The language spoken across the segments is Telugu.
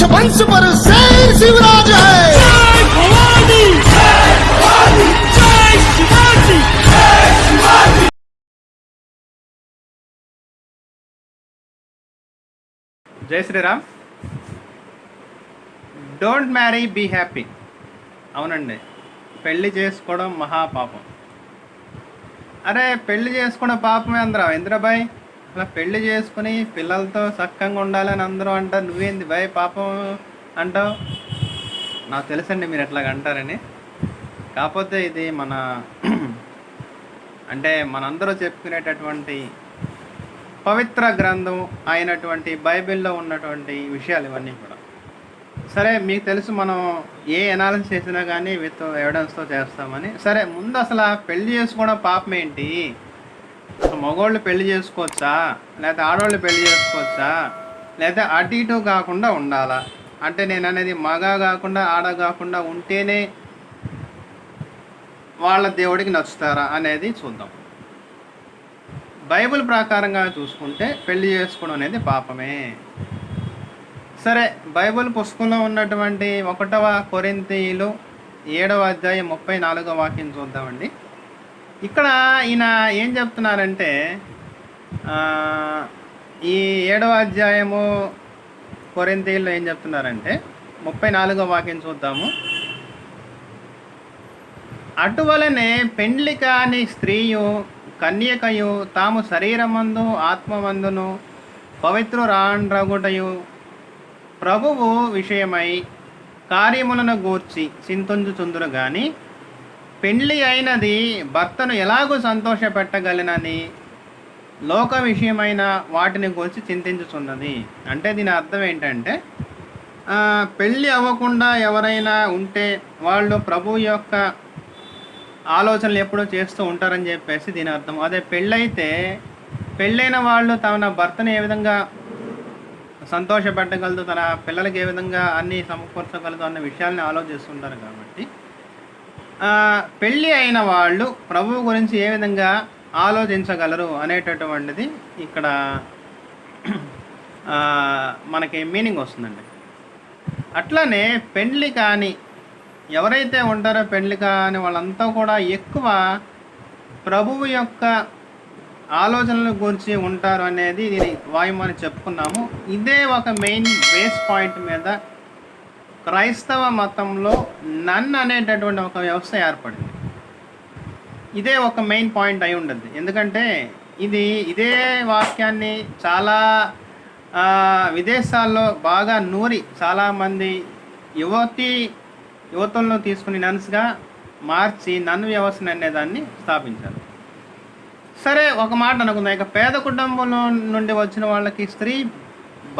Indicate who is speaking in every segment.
Speaker 1: पंच वंश पर शेर शिवराज है
Speaker 2: जय भवानी जय शिवाजी
Speaker 3: జై Shriram don't marry be happy అవునండి పెళ్లి చేసుకోవడం మహాపాపం అరే పెళ్లి చేసుకోవడం పాపమే అందరా ఇంద్రబాయ్ అలా పెళ్ళి చేసుకుని పిల్లలతో సక్కంగా ఉండాలని అందరూ అంటారు. నువ్వేంది భయ పాపం అంటావు? నాకు తెలుసండి మీరు ఎట్లాగ అంటారని. కాకపోతే ఇది మన అంటే మనందరూ చెప్పుకునేటటువంటి పవిత్ర గ్రంథం అయినటువంటి బైబిల్లో ఉన్నటువంటి విషయాలు ఇవన్నీ కూడా. సరే మీకు తెలుసు మనం ఏ ఎనాలిసిస్ చేసినా కానీ విత్ ఎవిడెన్స్తో చేస్తామని. సరే ముందు అసలు పెళ్ళి చేసుకోవడం పాపం ఏంటి మగవాళ్ళు పెళ్ళి చేసుకోవచ్చా? లేకపోతే ఆడవాళ్ళు పెళ్ళి చేసుకోవచ్చా? లేకపోతే అటు ఇటు కాకుండా ఉండాలా? అంటే నేను అనేది మగ కాకుండా ఆడ కాకుండా ఉంటేనే వాళ్ళ దేవుడికి నచ్చుతారా అనేది చూద్దాం. బైబిల్ ప్రకారంగా చూసుకుంటే పెళ్ళి చేసుకోవడం అనేది పాపమే. సరే బైబిల్ పుస్తకంలో ఉన్నటువంటి ఒకటవ కొరింతీయులు ఏడవ అధ్యాయం ముప్పై నాలుగవ వాక్యం చూద్దామండి. ఇక్కడ ఈయన ఏం చెప్తున్నారంటే ఈ ఏడవ అధ్యాయము కొరింతీయుల్లో ఏం చెప్తున్నారంటే ముప్పై నాలుగో వాక్యం చూద్దాము. అటువలనే పెండ్లి కాని స్త్రీయు కన్యకయు తాము శరీరమందు ఆత్మమందును పవిత్రురాండ్రగుటయు ప్రభువు విషయమై కార్యములను గూర్చి చింతుంచుచుందురు కానీ పెండ్లి అయినది భర్తను ఎలాగూ సంతోషపెట్టగలనని లోక విషయమైన వాటిని గురించి చింతించుచున్నది. అంటే దీని అర్థం ఏంటంటే పెళ్ళి అవ్వకుండా ఎవరైనా ఉంటే వాళ్ళు ప్రభు యొక్క ఆలోచనలు ఎప్పుడూ చేస్తూ ఉంటారని చెప్పేసి దీని అర్థం. అదే పెళ్ళైతే పెళ్ళైన వాళ్ళు తన భర్తను ఏ విధంగా సంతోషపెట్టగలదు తన పిల్లలకి ఏ విధంగా అన్నీ సమకూర్చగలదు అన్న విషయాల్ని ఆలోచిస్తుంటారు కాబట్టి పెళ్ళి అయిన వాళ్ళు ప్రభువు గురించి ఏ విధంగా ఆలోచించగలరు అనేటటువంటిది ఇక్కడ మనకి మీనింగ్ వస్తుందండి. అట్లనే పెళ్ళి కాని ఎవరైతే ఉంటారో పెళ్ళి కాని వాళ్ళంతా కూడా ఎక్కువ ప్రభువు యొక్క ఆలోచనల గురించి ఉంటారు అనేది ఇది వాయుమని చెప్పుకున్నాము. ఇదే ఒక మెయిన్ బేస్ పాయింట్ మీద క్రైస్తవ మతంలో నన్ అనేటటువంటి ఒక వ్యవస్థ ఏర్పడింది. ఇదే ఒక మెయిన్ పాయింట్ అయి ఉండద్ది. ఎందుకంటే ఇది ఇదే వాక్యాన్ని చాలా విదేశాల్లో బాగా నూరి చాలామంది యువతి యువతులను తీసుకుని నన్స్గా మార్చి నన్ను వ్యవస్థ అనేదాన్ని స్థాపించారు. సరే ఒక మాట అనుకుందాం. ఇక పేద కుటుంబంలో నుండి వచ్చిన వాళ్ళకి స్త్రీ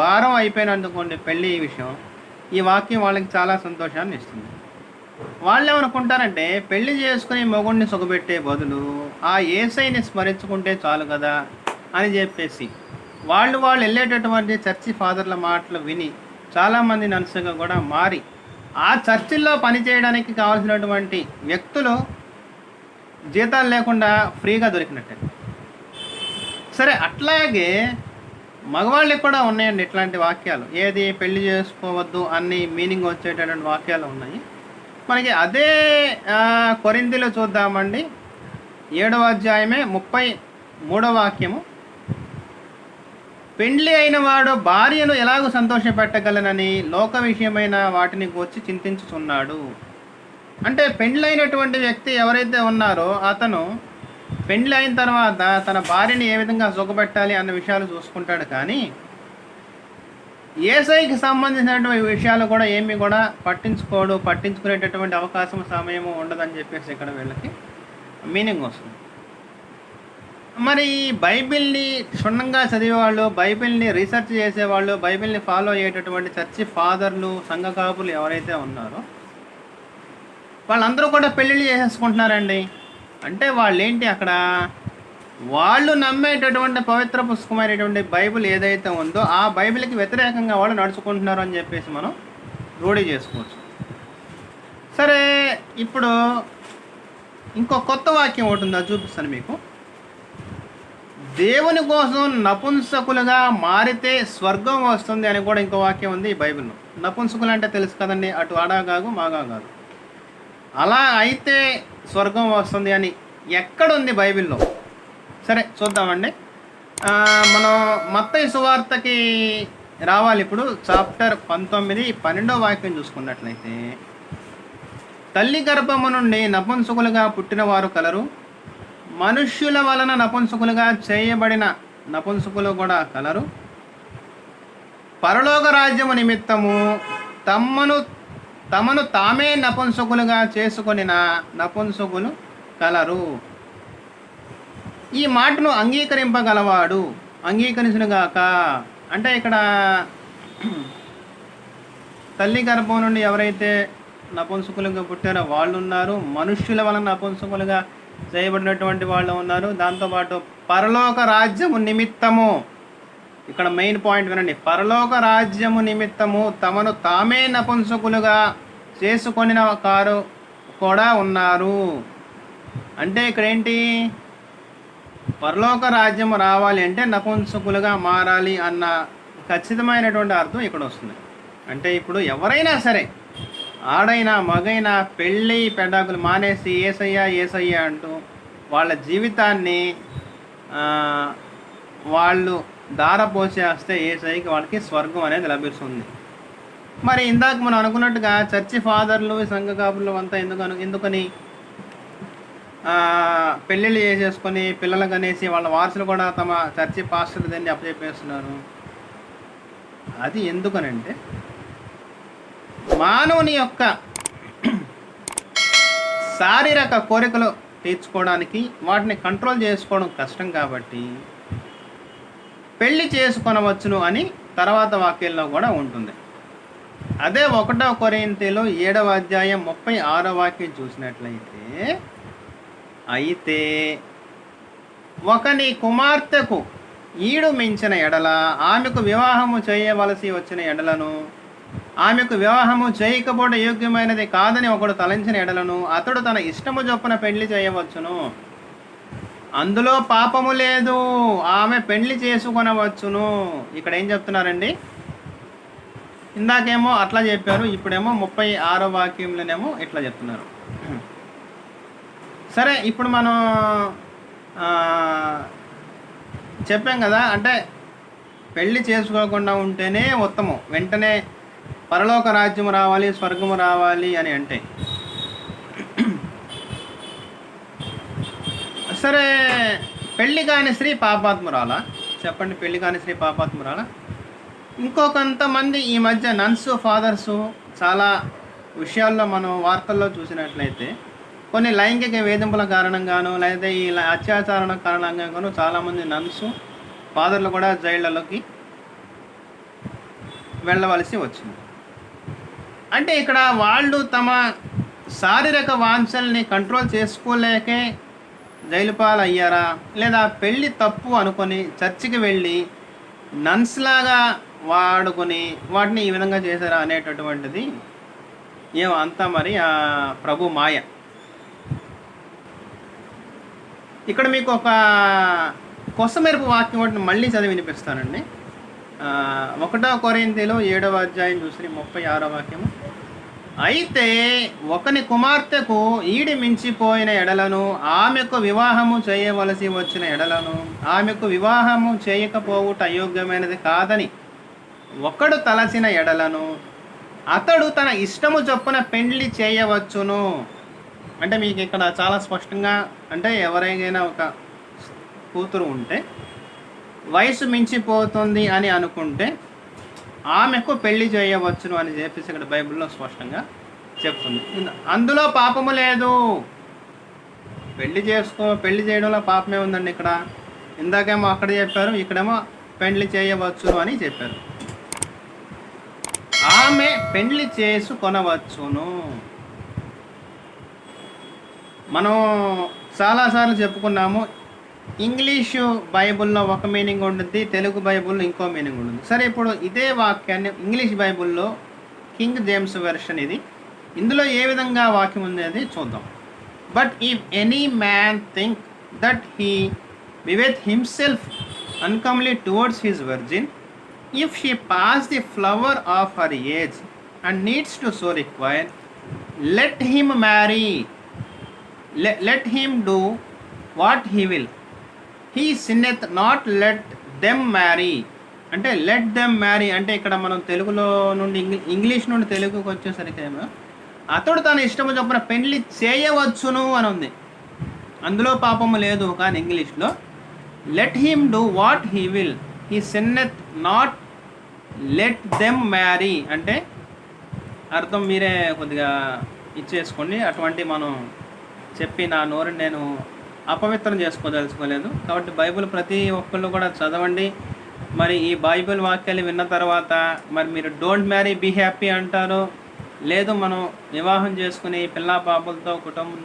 Speaker 3: భారం అయిపోయినందుకోండి పెళ్ళి విషయం ఈ వాక్యం వాళ్ళకి చాలా సంతోషాన్ని ఇస్తుంది. వాళ్ళు ఏమనుకుంటారంటే పెళ్ళి చేసుకుని మొగుడిని సుఖపెట్టే బదులు ఆ ఏసైని స్మరించుకుంటే చాలు కదా అని చెప్పేసి వాళ్ళు వాళ్ళు వెళ్ళేటటువంటి చర్చి ఫాదర్ల మాటలు విని చాలామంది నర్సుగా కూడా మారి ఆ చర్చిల్లో పనిచేయడానికి కావాల్సినటువంటి వ్యక్తులు జీతాలు లేకుండా ఫ్రీగా దొరికినట్టే. సరే అట్లాగే మగవాళ్ళకి కూడా ఉన్నాయండి ఇట్లాంటి వాక్యాలు. ఏది పెళ్ళి చేసుకోవద్దు అన్ని మీనింగ్ వచ్చేటటువంటి వాక్యాలు ఉన్నాయి. మనకి అదే కొరిందిలో చూద్దామండి. ఏడవ అధ్యాయమే ముప్పై మూడవ వాక్యము. పెండ్లి అయిన వాడు భార్యను ఎలాగో సంతోషపెట్టగలనని లోక విషయమైన వాటిని గూర్చి చింతించుచున్నాడు. అంటే పెండ్లైనటువంటి వ్యక్తి ఎవరైతే ఉన్నారో అతను పెండ్లి అయిన తర్వాత తన భార్యని ఏ విధంగా సుఖపెట్టాలి అన్న విషయాలు చూసుకుంటాడు కానీ ఏసైకి సంబంధించినటువంటి విషయాలు కూడా ఏమి కూడా పట్టించుకోడు పట్టించుకునేటటువంటి అవకాశం సమయము ఉండదని చెప్పేసి ఇక్కడ వీళ్ళకి మీనింగ్ వస్తుంది. మరి బైబిల్ని క్షుణ్ణంగా చదివేవాళ్ళు బైబిల్ని రీసెర్చ్ చేసేవాళ్ళు బైబిల్ని ఫాలో అయ్యేటటువంటి చర్చి ఫాదర్లు సంఘ కాపులు ఎవరైతే ఉన్నారో వాళ్ళందరూ కూడా పెళ్ళిళ్ళు చేసేసుకుంటున్నారండి. అంటే వాళ్ళు ఏంటి అక్కడ? వాళ్ళు నమ్మేటటువంటి పవిత్ర పుస్తకమైనటువంటి బైబిల్ ఏదైతే ఉందో ఆ బైబిల్కి వ్యతిరేకంగా వాళ్ళు నడుచుకుంటున్నారు అని చెప్పేసి మనం రూఢి చేసుకోవచ్చు. సరే ఇప్పుడు ఇంకో కొత్త వాక్యం ఒకటి ఉందా చూపిస్తాను మీకు. దేవుని కోసం నపుంసకులుగా మారితే స్వర్గం వస్తుంది అని కూడా ఇంకో వాక్యం ఉంది ఈ బైబిల్లో. నపుంసకులు అంటే తెలుసు కదండి అటు ఆడా కాదు మాగా కాదు అలా అయితే స్వర్గం వస్తుంది అని ఎక్కడుంది బైబిల్లో? సరే చూద్దామండి. మనం మత్తయ్య సువార్తకి రావాలి ఇప్పుడు. చాప్టర్ పంతొమ్మిది పన్నెండో వాక్యం చూసుకున్నట్లయితే తల్లి గర్భము నుండి నపుంసకులుగా పుట్టిన వారు కలరు. మనుష్యుల వలన నపుంసకులుగా చేయబడిన నపుంసకులు కూడా కలరు. పరలోక రాజ్యము నిమిత్తము తమ్మను తమను తామే నపుంసకులుగా చేసుకొనిన నపుంసకులు కలరు. ఈ మాటను అంగీకరింపగలవాడు అంగీకరించునుగాక. అంటే ఇక్కడ తల్లి గర్భం నుండి ఎవరైతే నపుంసకులుగా పుట్టారో వాళ్ళు ఉన్నారు మనుష్యుల వలన నపుంసకులుగా చేయబడినటువంటి వాళ్ళు ఉన్నారు. దాంతోపాటు పరలోక రాజ్యము నిమిత్తము. ఇక్కడ మెయిన్ పాయింట్ వినండి. పరలోక రాజ్యము నిమిత్తము తమను తామే నపుంసకులుగా చేసుకొనిన కారు కూడా ఉన్నారు. అంటే ఇక్కడ ఏంటి పరలోక రాజ్యం రావాలి అంటే నపుంసకులుగా మారాలి అన్న ఖచ్చితమైనటువంటి అర్థం ఇక్కడ వస్తుంది. అంటే ఇప్పుడు ఎవరైనా సరే ఆడైనా మగైనా పెళ్ళి పెడాకులు మానేసి ఏసయ్యా ఏసయ్యా అంటూ వాళ్ళ జీవితాన్ని వాళ్ళు దారపోసేస్తే ఏసైకి వాళ్ళకి స్వర్గం అనేది లభిస్తుంది. మరి ఇందాక మనం అనుకున్నట్టుగా చర్చి ఫాదర్లు సంఘ కాపులు అంతా ఎందుకు అను ఎందుకని పెళ్ళిళ్ళు చేసేసుకొని పిల్లలకు అనేసి వాళ్ళ వారసులు కూడా తమ చర్చి పాస్టర్ దాన్ని అప్పచెప్పేస్తున్నారు. అది ఎందుకనంటే మానవుని యొక్క శారీరక కోరికలు తీర్చుకోవడానికి వాటిని కంట్రోల్ చేసుకోవడం కష్టం కాబట్టి పెళ్ళి చేసుకొనవచ్చును అని తర్వాత వాక్యంలో కూడా ఉంటుంది. అదే ఒకటో కొరింతలో ఏడవ అధ్యాయం ముప్పై ఆరో వాక్యం చూసినట్లయితే అయితే ఒకని కుమార్తెకు ఈడు మించిన ఎడల ఆమెకు వివాహము చేయవలసి వచ్చిన ఎడలను ఆమెకు వివాహము చేయకపోవడం యోగ్యమైనది కాదని ఒకడు తలంచిన ఎడలను అతడు తన ఇష్టము చొప్పున పెళ్ళి చేయవచ్చును. అందులో పాపము లేదు ఆమె పెళ్ళి చేసుకొనవచ్చును. ఇక్కడ ఏం చెప్తున్నారండి? ఇందాకేమో అట్లా చెప్పారు ఇప్పుడేమో ముప్పై ఆరో వాక్యంలోనేమో ఇట్లా చెప్తున్నారు. సరే ఇప్పుడు మనం చెప్పాం కదా అంటే పెళ్ళి చేసుకోకుండా ఉంటేనే ఉత్తమం. వెంటనే పరలోక రాజ్యం రావాలి స్వర్గము రావాలి అని అంటే. సరే పెళ్ళి కాని స్త్రీ పాపాత్మురాలా? చెప్పండి పెళ్ళి కాని స్త్రీ పాపాత్మురాలా? ఇంకో కొంతమంది ఈ మధ్య నన్స్ ఫాదర్స్ చాలా విషయాల్లో మనం వార్తల్లో చూసినట్లయితే కొన్ని లైంగిక వేధింపుల కారణంగాను లేదా ఈ అత్యాచారణ కారణంగాను చాలామంది నన్స్ ఫాదర్లు కూడా జైళ్ళలోకి వెళ్ళవలసి వచ్చింది. అంటే ఇక్కడ వాళ్ళు తమ శారీరక వాంఛల్ని కంట్రోల్ చేసుకోలేకే జైలుపాలు అయ్యారా లేదా పెళ్ళి తప్పు అనుకొని చర్చికి వెళ్ళి నన్స్ లాగా వాడుకొని వాటిని ఈ విధంగా చేశారా అనేటటువంటిది ఏమంతా అంతా మరి ఆ ప్రభు మాయ. ఇక్కడ మీకు ఒక కొసమెరుపు వాక్యం ఒకటి మళ్ళీ చదివి వినిపిస్తానండి. ఒకటో కొరింతలో ఏడవ అధ్యాయం చూసి ముప్పై ఆరో వాక్యము. అయితే ఒకని కుమార్తెకు ఈడి మించిపోయిన ఎడలను ఆమెకు వివాహము చేయవలసి వచ్చిన ఎడలను ఆమెకు వివాహము చేయకపోవుట అయోగ్యమైనది కాదని ఒకడు తలచిన ఎడలను అతడు తన ఇష్టము చొప్పున పెండ్లి చేయవచ్చును. అంటే మీకు ఇక్కడ చాలా స్పష్టంగా అంటే ఎవరైనా ఒక కూతురు ఉంటే వయసు మించిపోతుంది అని అనుకుంటే ఆమెకు పెళ్ళి చేయవచ్చును అని చెప్పేసి ఇక్కడ బైబిల్లో స్పష్టంగా చెప్తుంది. అందులో పాపము లేదు. పెళ్ళి చేసుకో పెళ్ళి చేయడంలో పాపమే ఉందండి ఇక్కడ. ఇందాకేమో అక్కడ చెప్పారు ఇక్కడేమో పెళ్ళి చేయవచ్చును అని చెప్పారు. ఆమె పెళ్ళి చేసుకొనవచ్చును. మనం చాలాసార్లు చెప్పుకున్నాము ఇంగ్లీషు బైబిల్లో ఒక మీనింగ్ ఉంటుంది తెలుగు బైబిల్లో ఇంకో మీనింగ్ ఉంటుంది సరే ఇప్పుడు ఇదే వాక్యాన్ని ఇంగ్లీష్ బైబిల్లో కింగ్ జేమ్స్ వెర్షన్ ఇది. ఇందులో ఏ విధంగా వాక్యం ఉంది అది చూద్దాం. But if any man think that he behaveth himself uncomely towards his virgin if she pass the flower of her age and needs to so require let him marry let him do what he will he sinneth not let them marry అంటే లెట్ దెమ్ మ్యారీ అంటే ఇక్కడ మనం తెలుగులో నుండి ఇంగ్లీ- ఇంగ్లీష్ నుండి తెలుగుకి వచ్చేసరికి ఏమో అతడు తన ఇష్టము చొప్పున పెళ్ళి చేయవచ్చును అని ఉంది. అందులో పాపము లేదు కానీ ఇంగ్లీష్లో let him do what he will he sinneth not let them marry అంటే అర్థం మీరే కొద్దిగా ఇచ్చేసుకోండి. అటువంటి మనం చెప్పి నా నోరుని నేను అపవిత్రం చేసుకోదలుచుకోలేదు. కాబట్టి బైబిల్ ప్రతి ఒక్కళ్ళు కూడా చదవండి. మరి ఈ బైబిల్ వాక్యాలు విన్న తర్వాత మరి మీరు డోంట్ మ్యారీ బీ హ్యాపీ అంటారు. లేదు మనం వివాహం చేసుకుని పిల్ల పాపలతో కుటుంబం